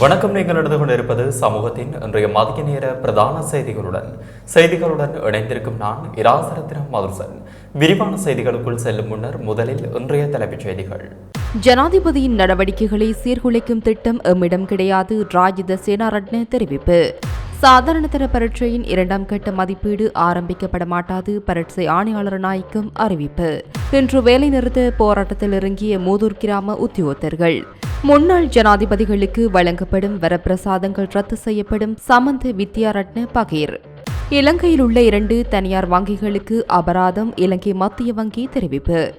வணக்கம். நீங்கள் நடந்து கொண்டிருப்பது சமூகத்தின் இன்றைய மதிய நேர பிரதான செய்திகளுடன். செய்திகளுடன் இணைந்திருக்கும் நான் இராசரத்தினம் மதுசன் விரிவான செய்திகளுக்குள் செல்லும் முன்னர் முதலில் இன்றைய தலைப்புச் செய்திகள். ஜனாதிபதியின் நடவடிக்கைகளை சீர்குலைக்கும் திட்டம் எம்மிடம் கிடையாது ராஜித சேனாரட்ன தெரிவிப்பு. சாதாரணதர பரீட்சையின் இரண்டாம் கட்ட மதிப்பீடு ஆரம்பிக்கப்பட மாட்டாது பரீட்சை ஆணையாளர் நாய்க்கும் அறிவிப்பு. இன்று வேலைநிறுத்த போராட்டத்தில் இறங்கிய மூதூர் கிராம உத்தியோகத்தர்கள். முன்னாள் ஜனாதிபதிகளுக்கு வழங்கப்படும் வரப்பிரசாதங்கள் ரத்து செய்யப்படும் சமந்த வித்யாரட்ன பகீர். இலங்கையில் உள்ள இரண்டு தனியார் வங்கிகளுக்கு அபராதம் இலங்கை மத்திய வங்கி தெரிவிப்பு.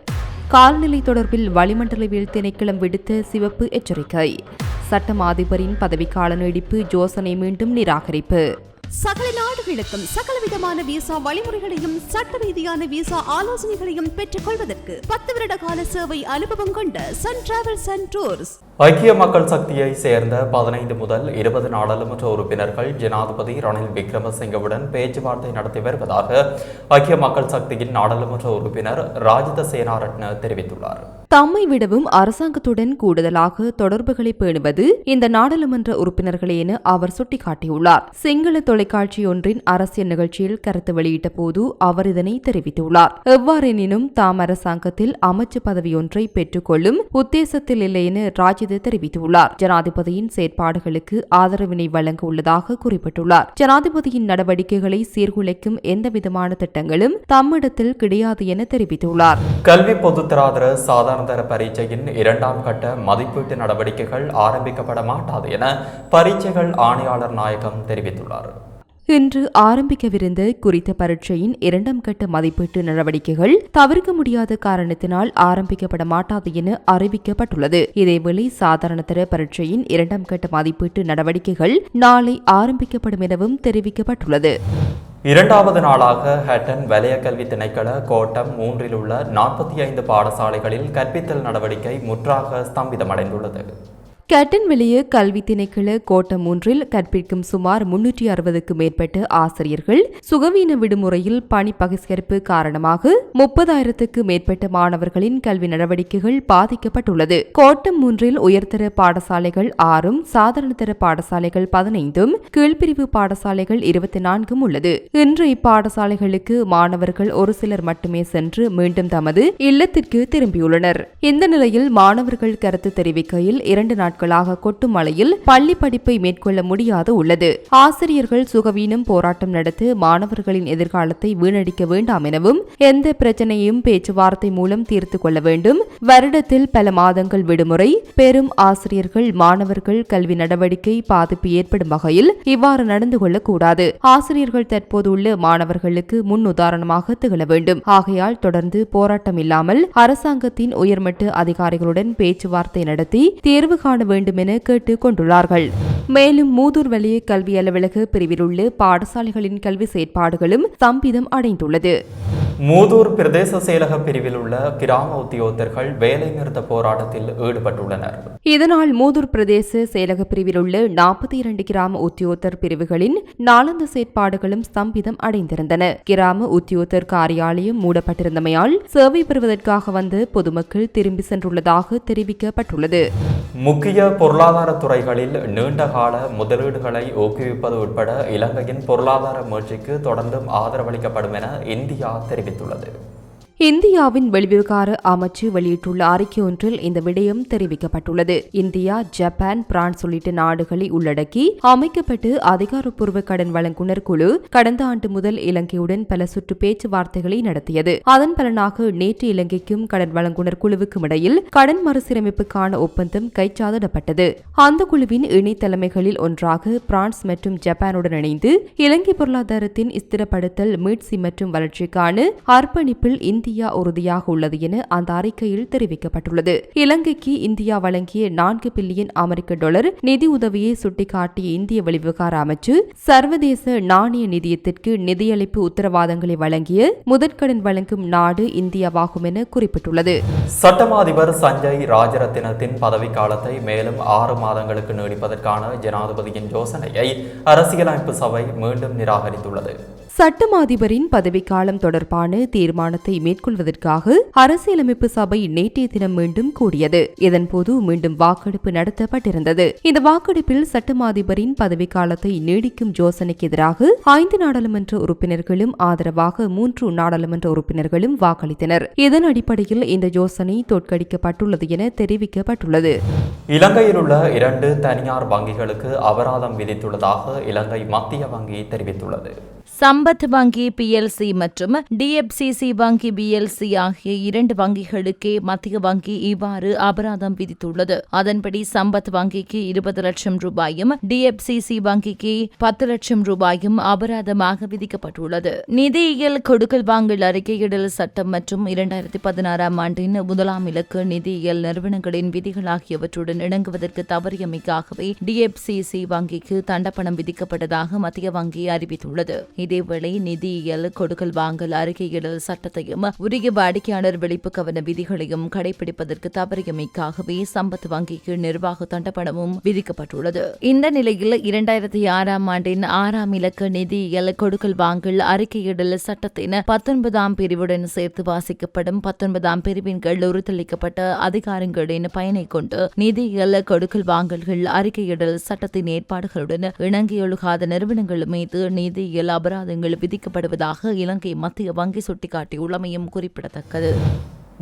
கால்நிலை தொடர்பில் வளிமண்டலவியல் திணைக்களம் விடுத்த சிவப்பு எச்சரிக்கை. சட்டம் அதிபரின் பதவிக்கால நீடிப்பு ஜோசனை மீண்டும் நிராகரிப்பு. சகல நாடுகளுக்கும் சகலவிதமான விசா வழிமுறைகளையும் சட்ட ரீதியான விசா ஆலோசனைகளையும் பெற்றுக் கொள்வதற்கு பத்து வருட கால சேவை அனுபவம் கொண்ட சன் டிராவல்ஸ் அண்ட் டூர்ஸ் ஐக்கிய மக்கள் சக்தியை சேர்ந்த பதினைந்து முதல் இருபது நாடாளுமன்ற உறுப்பினர்கள் ஜனாதிபதி ரணில் விக்ரமசிங்கவுடன் பேச்சுவார்த்தை நடத்தி வருவதாக ஐக்கிய மக்கள் சக்தியின் நாடாளுமன்ற உறுப்பினர் ராஜித சேனாரட்ன தெரிவித்துள்ளார். தம்மை விடவும் அரசாங்கத்துடன் கூடுதலாக தொடர்புகளை பேணுவது இந்த நாடாளுமன்ற உறுப்பினர்களே என அவர் சுட்டிக்காட்டியுள்ளார். சிங்கள தொலைக்காட்சி ஒன்றின் அரசியல் நிகழ்ச்சியில் கருத்து வெளியிட்ட போது அவர் இதனை தெரிவித்துள்ளார். எவ்வாறெனினும் தாம் அரசாங்கத்தில் அமைச்சு பதவியொன்றை பெற்றுக்கொள்ளும் உத்தேசத்தில் இல்லை என ராஜித தெரிவித்துள்ளார். ஜனாதிபதியின் செயற்பாடுகளுக்கு ஆதரவினை வழங்க உள்ளதாக குறிப்பிட்டுள்ளார். ஜனாதிபதியின் நடவடிக்கைகளை சீர்குலைக்கும் எந்தவிதமான திட்டங்களும் தம்மிடத்தில் கிடையாது என தெரிவித்துள்ளார். கல்வி பொதுத்தராதர சாதாரணதர பரீட்சையின் இரண்டாம் கட்ட மதிப்பீட்டு நடவடிக்கைகள் ஆரம்பிக்கப்பட மாட்டாது என பரீட்சைகள் ஆணையாளர் நாயகம் தெரிவித்துள்ளார். இன்று ஆரம்பிக்கவிருந்த குறித்த பரீட்சையின் இரண்டாம் கட்ட மதிப்பீட்டு நடவடிக்கைகள் தவிர்க்க முடியாத காரணத்தினால் ஆரம்பிக்கப்பட மாட்டாது என அறிவிக்கப்பட்டுள்ளது. இதேவேளை சாதாரணதர பரீட்சையின் இரண்டாம் கட்ட மதிப்பீட்டு நடவடிக்கைகள் நாளை ஆரம்பிக்கப்படும் எனவும் தெரிவிக்கப்பட்டுள்ளது. இரண்டாவது நாளாக ஹட்டன் வலய கல்வி திணைக்கள கோட்டம் மூன்றில் உள்ள நாற்பத்தி ஐந்து பாடசாலைகளில் கற்பித்தல் நடவடிக்கை முற்றாக ஸ்தம்பிதமடைந்துள்ளது. கேட்டன் வெளிய கல்வி திணைக்கள கோட்டம் ஒன்றில் கற்பிக்கும் சுமார் முன்னூற்றி அறுபதுக்கு மேற்பட்ட ஆசிரியர்கள் சுகவீன விடுமுறையில் பணி பகிஷ்கரிப்பு காரணமாக முப்பதாயிரத்துக்கு மேற்பட்ட மாணவர்களின் கல்வி நடவடிக்கைகள் பாதிக்கப்பட்டுள்ளது. கோட்டம் மூன்றில் உயர்தர பாடசாலைகள் ஆறும் சாதாரணதர பாடசாலைகள் பதினைந்தும் கீழ்பிரிவு பாடசாலைகள் இருபத்தி நான்கும் உள்ளது. இன்று இப்பாடசாலைகளுக்கு மாணவர்கள் ஒரு சிலர் மட்டுமே சென்று மீண்டும் தமது இல்லத்திற்கு திரும்பியுள்ளனர். இந்த நிலையில் மாணவர்கள் கருத்து தெரிவிக்கையில் இரண்டு நாட்கள் நாட்களாக கொட்டும் மழையில் பள்ளி படிப்பை மேற்கொள்ள முடியாது உள்ளது. ஆசிரியர்கள் சுகவீனம் போராட்டம் நடத்தி மாணவர்களின் எதிர்காலத்தை வீணடிக்க வேண்டாம் எனவும் எந்த பிரச்சனையும் பேச்சுவார்த்தை மூலம் தீர்த்து கொள்ள வேண்டும். வருடத்தில் பல மாதங்கள் விடுமுறை. பெரும் ஆசிரியர்கள் மாணவர்கள் கல்வி நடவடிக்கை பாதிப்பு ஏற்படும் வகையில் இவ்வாறு நடந்து கொள்ளக்கூடாது. ஆசிரியர்கள் தற்போது உள்ள மாணவர்களுக்கு முன் உதாரணமாக திகழ வேண்டும். ஆகையால் தொடர்ந்து போராட்டம் இல்லாமல் அரசாங்கத்தின் உயர்மட்ட அதிகாரிகளுடன் பேச்சுவார்த்தை நடத்தி தேர்வு காண வேண்டும் என கேட்டுக் கொண்டுள்ளார்கள். மேலும் மூதூர் வலிய கல்வி அலுவலக பிரிவில் உள்ள பாடசாலைகளின் கல்வி செயற்பாடுகளும் ஸ்தம்பிதம் அடைந்துள்ளது. மூதூர் பிரதேச செயலக பிரிவில் உள்ள கிராம உத்தியோகத்தர்கள் வேலை நிறுத்த போராட்டத்தில் ஈடுபட்டுள்ளனர். இதனால் மூதூர் பிரதேச செயலக பிரிவில் உள்ள நாற்பத்தி இரண்டு கிராம உத்தியோகத்தர் பிரிவுகளின் நாளந்த செயற்பாடுகளும் ஸ்தம்பிதம் அடைந்திருந்தன. கிராம உத்தியோகத்தர் காரியாலயம் மூடப்பட்டிருந்தமையால் சேவை பெறுவதற்காக வந்த பொதுமக்கள் திரும்பி சென்றுள்ளதாக தெரிவிக்கப்பட்டுள்ளது. முக்கிய பொருளாதார துறைகளில் நீண்ட கால முதலீடுகளை ஊக்குவிப்பது உட்பட இலங்கையின் பொருளாதார முயற்சிக்கு தொடர்ந்தும் ஆதரவளிக்கப்படும் என இந்தியா தெரிவித்துள்ளது. இந்தியாவின் வெளிவிவகார அமைச்சு வெளியிட்டுள்ள அறிக்கை ஒன்றில் இந்த விடயம் தெரிவிக்கப்பட்டுள்ளது. இந்தியா ஜப்பான் பிரான்ஸ் உள்ளிட்ட நாடுகளை உள்ளடக்கி அமைக்கப்பட்டு அதிகாரப்பூர்வ கடன் வழங்குனர் குழு கடந்த ஆண்டு முதல் இலங்கையுடன் பல சுற்று பேச்சுவார்த்தைகளை நடத்தியது. அதன் பலனாக நேற்று இலங்கைக்கும் கடன் வழங்குனர் குழுவுக்கும் இடையில் கடன் மறுசீரமைப்புக்கான ஒப்பந்தம் கைச்சாதிடப்பட்டது அந்த குழுவின் இணை தலைமைகளில் ஒன்றாக பிரான்ஸ் மற்றும் ஜப்பானுடன் இணைந்து இலங்கை பொருளாதாரத்தின் ஸ்திரப்படுத்தல் மீட்சி மற்றும் வளர்ச்சிக்கான அர்ப்பணிப்பில் இந்திய உறுதியாக உள்ளது என அந்த அறிக்கையில் தெரிவிக்கப்பட்டுள்ளது. இலங்கைக்கு இந்தியா வழங்கிய நான்கு பில்லியன் அமெரிக்க டாலர் நிதி உதவியை சுட்டிக்காட்டிய இந்திய வெளிவிவகார அமைச்சு சர்வதேச நாணய நிதியத்திற்கு நிதியளிப்பு உத்தரவாதங்களை வழங்கிய முதற்கடன் வழங்கும் நாடு இந்தியாவாகும் என குறிப்பிட்டுள்ளது. சட்டமாதிபர் சஞ்சய் ராஜரத்தினத்தின் பதவிக்காலத்தை மேலும் ஆறு மாதங்களுக்கு நீடிப்பதற்கான ஜனாதிபதியின் யோசனையை அரசியலமைப்பு சபை மீண்டும் நிராகரித்துள்ளது. சட்டம் அதிபரின் பதவிக்காலம் தொடர்பான தீர்மானத்தை மேற்கொள்வதற்காக அரசியலமைப்பு சபை நேற்றைய தினம் மீண்டும் கூடியது. இதன்போது மீண்டும் வாக்கெடுப்பு நடத்தப்பட்டிருந்தது. இந்த வாக்கெடுப்பில் சட்டம் அதிபரின் பதவிக்காலத்தை நீடிக்கும் யோசனைக்கு எதிராக ஐந்து நாடாளுமன்ற உறுப்பினர்களும் ஆதரவாக மூன்று நாடாளுமன்ற உறுப்பினர்களும் வாக்களித்தனர். இதன் அடிப்படையில் இந்த யோசனை தோற்கடிக்கப்பட்டுள்ளது என தெரிவிக்கப்பட்டுள்ளது. இலங்கையில் உள்ள இரண்டு தனியார் வங்கிகளுக்கு அபராதம் விதித்துள்ளதாக இலங்கை மத்திய வங்கி தெரிவித்துள்ளது. சம்பத் வங்கி பிஎல்சி மற்றும் டிஎஃப்சிசி வங்கி பிஎல்சி ஆகிய இரண்டு வங்கிகளுக்கே மத்திய வங்கி இவ்வாறு அபராதம் விதித்துள்ளது. அதன்படி சம்பத் வங்கிக்கு இருபது லட்சம் ரூபாயும் டிஎஃப்சிசி வங்கிக்கு பத்து லட்சம் ரூபாயும் அபராதமாக விதிக்கப்பட்டுள்ளது. நிதியியல் கொடுக்கல் வாங்கல் அறிக்கையிடல் சட்டம் மற்றும் இரண்டாயிரத்தி பதினாறாம் ஆண்டின் முதலாம் இலக்கு நிதியியல் நிறுவனங்களின் விதிகள் ஆகியவற்றுடன் இணங்குவதற்கு தவறியமைக்காகவே டிஎஃப்சிசி வங்கிக்கு தண்டப்பணம் விதிக்கப்பட்டதாக மத்திய வங்கி அறிவித்துள்ளது. இதேவேளை நிதியியல் கொடுக்கல் வாங்கல் அறிக்கையிடல் சட்டத்தையும் உரிய வாடிக்கையாளர் வெளிப்பு கவன விதிகளையும் கடைபிடிப்பதற்கு தவறியமைக்காகவே சம்பத் வங்கிக்கு நிர்வாக தண்டப்பணமும் விதிக்கப்பட்டுள்ளது. இந்த நிலையில் இரண்டாயிரத்தி ஆறாம் ஆண்டின் ஆறாம் இலக்க நிதியியல் கொடுக்கல் வாங்கல் அறிக்கையிடல் சட்டத்தின் பத்தொன்பதாம் பிரிவுடன் சேர்த்து வாசிக்கப்படும் பத்தொன்பதாம் பிரிவின் கீழ் உறுத்தளிக்கப்பட்ட அதிகாரங்களின் பயனை கொண்டு நிதியியல் கொடுக்கல் வாங்கல்கள் அறிக்கையிடல் சட்டத்தின் ஏற்பாடுகளுடன் இணங்கியொழுகாத நிறுவனங்கள் மீது நிதியியல் அபராதங்கள் விதிக்கப்படுவதாக இலங்கை மத்திய வங்கி சுட்டிக்காட்டியுள்ளமையும் குறிப்பிடத்தக்கது.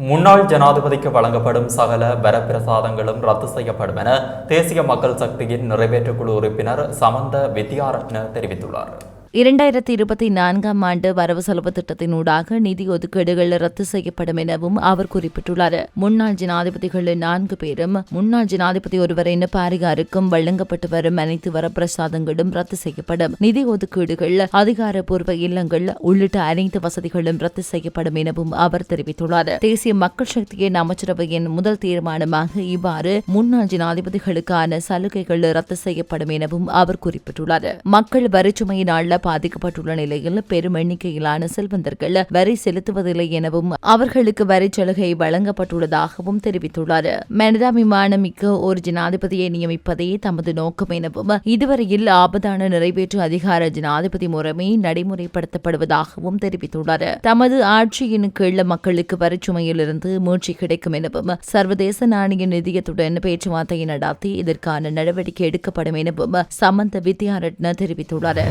முன்னாள் ஜனாதிபதிக்கு வழங்கப்படும் சகல வரப்பிரசாதங்களும் ரத்து செய்யப்படும் என தேசிய மக்கள் சக்தியின் நிறைவேற்றுக்குழு உறுப்பினர் சமந்த வித்யாரத்ன தெரிவித்துள்ளார். இரண்டாயிரத்தி இருபத்தி நான்காம் ஆண்டு வரவு செலவு திட்டத்தினூடாக நிதி ஒதுக்கீடுகள் ரத்து செய்யப்படும் எனவும் அவர் குறிப்பிட்டுள்ளார். முன்னாள் ஜனாதிபதிகளில் நான்கு பேரும் முன்னாள் ஜனாதிபதி ஒருவரின் பாரிகாருக்கும் வழங்கப்பட்டு வரும் அனைத்து வரப்பிரசாதங்களும் ரத்து செய்யப்படும். நிதி ஒதுக்கீடுகள் அதிகாரப்பூர்வ இல்லங்கள் உள்ளிட்ட அனைத்து வசதிகளும் ரத்து செய்யப்படும் எனவும் அவர் தெரிவித்துள்ளார். தேசிய மக்கள் சக்தியின் அமைச்சரவையின் முதல் தீர்மானமாக இவ்வாறு முன்னாள் ஜனாதிபதிகளுக்கான சலுகைகள் ரத்து செய்யப்படும் எனவும் அவர் குறிப்பிட்டுள்ளார். மக்கள் வரிச்சுமையினால் பாதிக்கப்பட்டுள்ள நிலையில் பெரும் எண்ணிக்கையிலான செல்வந்தர்கள் வரி செலுத்துவதில்லை எனவும் அவர்களுக்கு வரி சலுகை வழங்கப்பட்டுள்ளதாகவும் தெரிவித்துள்ளார். மனிதாபிமானம் மிக்க ஒரு ஜனாதிபதியை நியமிப்பதே தமது நோக்கம் எனவும் இதுவரையில் ஆபத்தான நிறைவேற்று அதிகார ஜனாதிபதி முறைமை நடைமுறைப்படுத்தப்படுவதாகவும் தெரிவித்துள்ளார். தமது ஆட்சியின் கீழ் மக்களுக்கு வரிச்சுமையிலிருந்து மூச்சு கிடைக்கும் எனவும் சர்வதேச நாணய நிதியத்துடன் பேச்சுவார்த்தையை நடத்தி இதற்கான நடவடிக்கை எடுக்கப்படும் எனவும் சமந்த வித்யாரட்ன தெரிவித்துள்ளார்.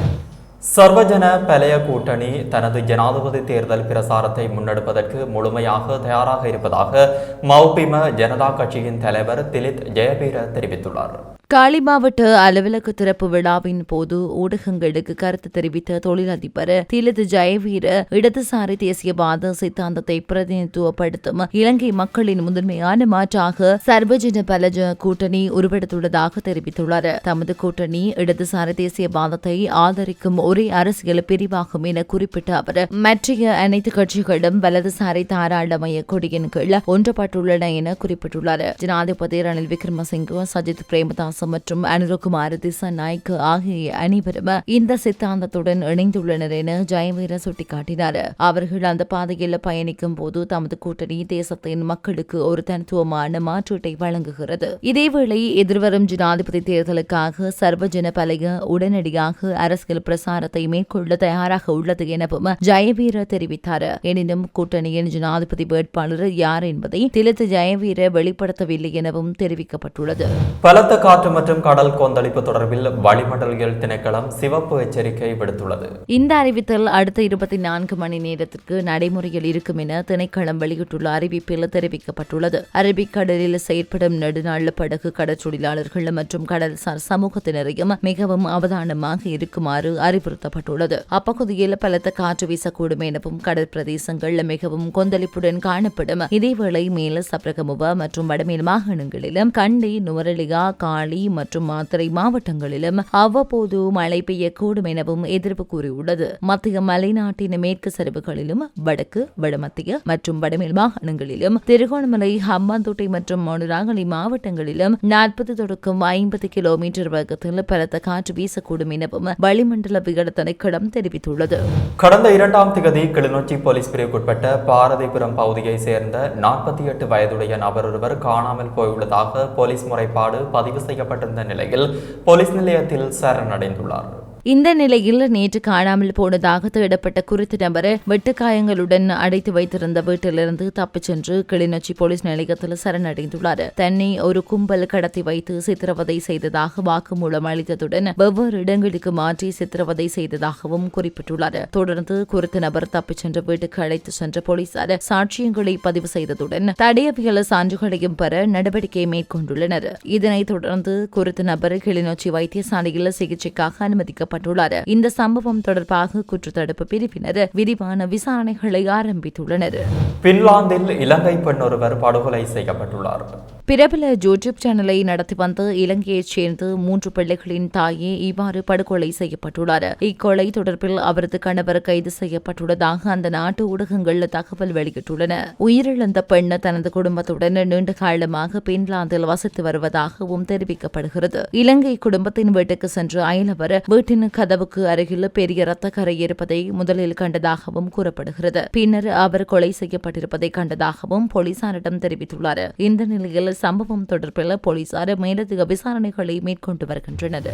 சர்வஜன பலய கூட்டணி தனது ஜனாதிபதி தேர்தல் பிரசாரத்தை முன்னெடுப்பதற்கு முழுமையாக தயாராக இருப்பதாக மௌபிம ஜனதா கட்சியின் தலைவர் திலித் ஜெயபீர தெரிவித்துள்ளார். காலி மாவட்ட அலுவலக திறப்பு விழாவின் போது ஊடகங்களுக்கு கருத்து தெரிவித்த தொழிலதிபர் திலது ஜெயவீர இடதுசாரி தேசியவாத சித்தாந்தத்தை பிரதிநிதித்துவப்படுத்தும் இலங்கை மக்களின் முதன்மையான மாற்றாக சர்வஜன பலஜ கூட்டணி உருவெடுத்துள்ளதாக தெரிவித்துள்ளார். தமது கூட்டணி இடதுசாரி தேசியவாதத்தை ஆதரிக்கும் ஒரே அரசியல் பிரிவாகும் என குறிப்பிட்ட அவர் மற்றைய அனைத்து கட்சிகளும் வலதுசாரி தாராளமய கொடியின் கீழ் ஒன்றுபட்டுள்ளன என குறிப்பிட்டுள்ளார். ஜனாதிபதி ரணில் விக்ரமசிங்க சஜித் பிரேமதாஸ் மற்றும் அனுரகுமார் திசாநாயக் ஆகிய அனைவரும் இந்த சித்தாந்தத்துடன் இணைந்துள்ளனர் என ஜெயவீர சுட்டிக்காட்டினார். அவர்கள் அந்த பாதையில் பயணிக்கும் போது தமது கூட்டணி தேசத்தின் மக்களுக்கு ஒரு தனித்துவமான மாற்றீட்டை வழங்குகிறது. இதேவேளை எதிர்வரும் ஜனாதிபதி தேர்தலுக்காக சர்வஜன பலக உடனடியாக அரசியல் பிரசாரத்தை மேற்கொள்ள தயாராக உள்ளது எனவும் ஜெயவீர தெரிவித்தார். எனினும் கூட்டணியின் ஜனாதிபதி வேட்பாளர் யார் என்பதை திலத்து ஜெயவீர வெளிப்படுத்தவில்லை எனவும் தெரிவிக்கப்பட்டுள்ளது. பலத்த காற்று மற்றும் கடல் கொந்தளிப்பு தொடர்பில் வளிமண்டலியல் திணைக்களம் சிவப்பு எச்சரிக்கை விடுத்துள்ளது. இந்த அறிவித்தல் அடுத்த இருபத்தி நான்கு மணி நேரத்திற்கு நடைமுறையில் இருக்கும் என திணைக்களம் வெளியிட்டுள்ள அறிவிப்பில் தெரிவிக்கப்பட்டுள்ளது. அரபிக்கடலில் செயற்படும் நெடுநாள் படகு கடற்றொழிலாளர்கள் மற்றும் கடல்சார் சமூகத்தினரையும் மிகவும் அவதானமாக இருக்குமாறு அறிவுறுத்தப்பட்டுள்ளது. அப்பகுதியில் பலத்த காற்று வீசக்கூடும் எனவும் கடல் பிரதேசங்கள் மிகவும் கொந்தளிப்புடன் காணப்படும். இதேவேளை மேல சப்ரகமுவ மற்றும் வடமேல் மாகாணங்களிலும் கண்டி நுவரலியா காளி மற்றும் மாத்திரை மாவட்டங்களிலும் அவ்வப்போது மழை பெய்யக்கூடும் எனவும் எதிர்ப்பு கூறியுள்ளது. மத்திய மலைநாட்டின் மேற்கு சரிவுகளிலும் வடக்கு வடமத்திய மற்றும் வடமேல் மாகாணங்களிலும் திருகோணமலை ஹம்பாந்தோட்டை மற்றும் மனுராங்கலி மாவட்டங்களிலும் நாற்பது தொடக்கம் ஐம்பது கிலோமீட்டர் வேகத்தில் பலத்த காற்று வீசக்கூடும் எனவும் வளிமண்டல விகடத்தனை திணைக்களம் தெரிவித்துள்ளது. கடந்த இரண்டாம் திகதி கிளிநொச்சி போலீஸ் பிரிவுக்குட்பட்ட பாரதிபுரம் பகுதியைச் சேர்ந்த நாற்பத்தி எட்டு வயதுடைய நபர் ஒருவர் காணாமல் போயுள்ளதாக போலீஸ் முறைப்பாடு பதிவு செய்யப்பட்டிருந்த நிலையில் போலீஸ் நிலையத்தில் சரணடைந்துள்ளார் இந்த நிலையில் நேற்று காணாமல் போனதாக தேடப்பட்ட குறித்த நபர் வெட்டுக்காயங்களுடன் அடைத்து வைத்திருந்த வீட்டிலிருந்து தப்பிச் சென்று கிளிநொச்சி போலீஸ் நிலையத்தில் சரணடைந்துள்ளார். தன்னை ஒரு கும்பல் கடத்தி வைத்து சித்திரவதை செய்ததாக வாக்குமூலம் அளித்ததுடன் வெவ்வேறு இடங்களுக்கு மாற்றி சித்திரவதை செய்ததாகவும் குறிப்பிட்டுள்ளார். தொடர்ந்து குறித்த நபர் தப்பிச் சென்ற வீட்டுக்கு அழைத்து சென்ற போலீசார் சாட்சியங்களை பதிவு செய்ததுடன் தடையவியல் சான்றுகளையும் பெற நடவடிக்கை மேற்கொண்டுள்ளனர். இதனைத் தொடர்ந்து குறித்த நபர் கிளிநொச்சி வைத்தியசாலையில் சிகிச்சைக்காக அனுமதிக்கப்பட்டுள்ளார் இந்த சம்பவம் தொடர்பாக குற்றத்தடுப்பு பிரிவினர் விரிவான விசாரணைகளை ஆரம்பித்துள்ளனர். பின்லாந்தில் இலங்கை பெண் ஒருவர் படுகொலை செய்யப்பட்டுள்ளார். பிரபல யூடியூப் சேனலை நடத்தி வந்த இலங்கையைச் சேர்ந்த மூன்று பிள்ளைகளின் தாயே இவ்வாறு படுகொலை செய்யப்பட்டுள்ளார். இக்கொலை தொடர்பில் அவரது கணவர் கைது செய்யப்பட்டுள்ளதாக அந்த நாட்டு ஊடகங்கள் தகவல் வெளியிட்டுள்ளன. உயிரிழந்த பெண் தனது குடும்பத்துடன் நீண்ட காலமாக பின்லாந்தில் வசித்து வருவதாகவும் தெரிவிக்கப்படுகிறது. இலங்கை குடும்பத்தின் வீட்டுக்கு சென்று அயலவர் வீட்டின் கதவுக்கு அருகில் பெரிய இரத்தக்கரை இருப்பதை முதலில் கண்டதாகவும் கூறப்படுகிறது. பின்னர் அவர் கொலை செய்யப்பட்டிருப்பதை கண்டதாகவும் போலீசாரிடம் தெரிவித்துள்ளார். இந்த நிலையில் சம்பவம் தொடர்பில் போலீசார் மேலதிக விசாரணைகளை மேற்கொண்டு வருகின்றனர்.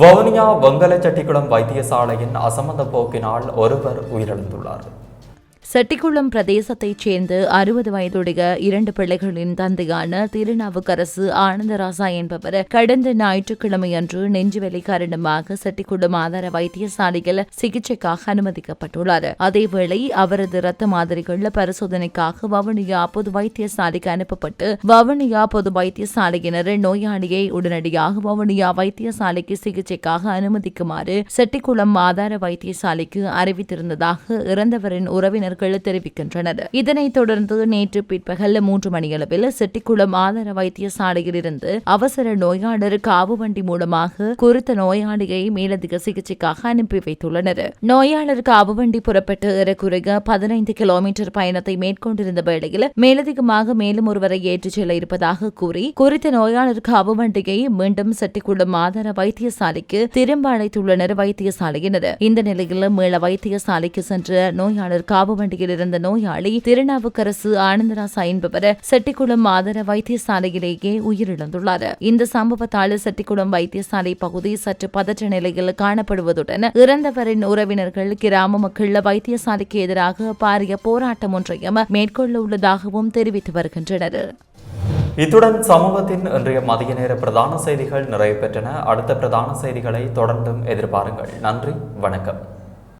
வவுனியா வெங்கலச்செட்டிக்குளம் வைத்தியசாலையின் அசமந்த போக்கினால் ஒருவர் உயிரிழந்துள்ளார். செட்டிக்குளம் பிரதேசத்தைச் சேர்ந்த அறுபது வயதுடைய இரண்டு பிள்ளைகளின் தந்தையான திருநாவுக்கரசு ஆனந்தராசா என்பவர் கடந்த ஞாயிற்றுக்கிழமையன்று நெஞ்சுவலி காரணமாக செட்டிக்குளம் ஆதார வைத்தியசாலையில் சிகிச்சைக்காக அனுமதிக்கப்பட்டுள்ளார். அதேவேளை அவரது இரத்த மாதிரிகள் பரிசோதனைக்காக வவுனியா பொது வைத்தியசாலைக்கு அனுப்பப்பட்டு வவுனியா பொது வைத்தியசாலையினர் நோயாளியை உடனடியாக வவுனியா வைத்தியசாலைக்கு சிகிச்சைக்காக அனுமதிக்குமாறு செட்டிக்குளம் ஆதார வைத்தியசாலைக்கு அறிவித்திருந்ததாக இறந்தவரின் உறவினர் உறவினர்கள் தெரிவிக்கின்றனர். இதனைத் தொடர்ந்து நேற்று பிற்பகல் மூன்று மணியளவில் செட்டிக்குளம் ஆதார வைத்தியசாலையில் இருந்து அவசர நோயாளர் காவு வண்டி மூலமாக குறித்த நோயாளியை மேலதிக சிகிச்சைக்காக அனுப்பி வைத்துள்ளனர். நோயாளர் காவு வண்டி புறப்பட்டு ஏறக்குறைய பதினைந்து கிலோமீட்டர் பயணத்தை மேற்கொண்டிருந்த வேளையில் மேலதிகமாக மேலும் ஒருவரை ஏற்றிச் செல்ல இருப்பதாக கூறி குறித்த நோயாளர் காவு வண்டியை மீண்டும் செட்டிக்குளம் ஆதார வைத்தியசாலைக்கு திரும்ப அழைத்துள்ளனர் வைத்தியசாலையினர். இந்த நிலையில் மேல வைத்தியசாலைக்கு சென்ற நோயாளர் காவு வண்டியில் இருந்த நோயாளி திருநாவுக்கரசு ஆனந்தராசா என்பவர் செட்டிக்குளம் ஆதர வைத்தியசாலையிலேயே உயிரிழந்துள்ளார். இந்த சம்பவத்தால் செட்டிக்குளம் வைத்தியசாலை பகுதி சற்று பதற்ற நிலையில் காணப்படுவதுடன் இறந்தவரின் உறவினர்கள் கிராம மக்கள் வைத்தியசாலைக்கு எதிராக பாரிய போராட்டம் ஒன்றையும் மேற்கொள்ள உள்ளதாகவும் தெரிவித்து வருகின்றனர். இத்துடன் சமூகத்தின் இன்றைய மதிய நேர பிரதான செய்திகள் நிறைவு பெற்றன. அடுத்த பிரதான செய்திகளை தொடர்ந்தும் எதிர்பாருங்கள். நன்றி வணக்கம்.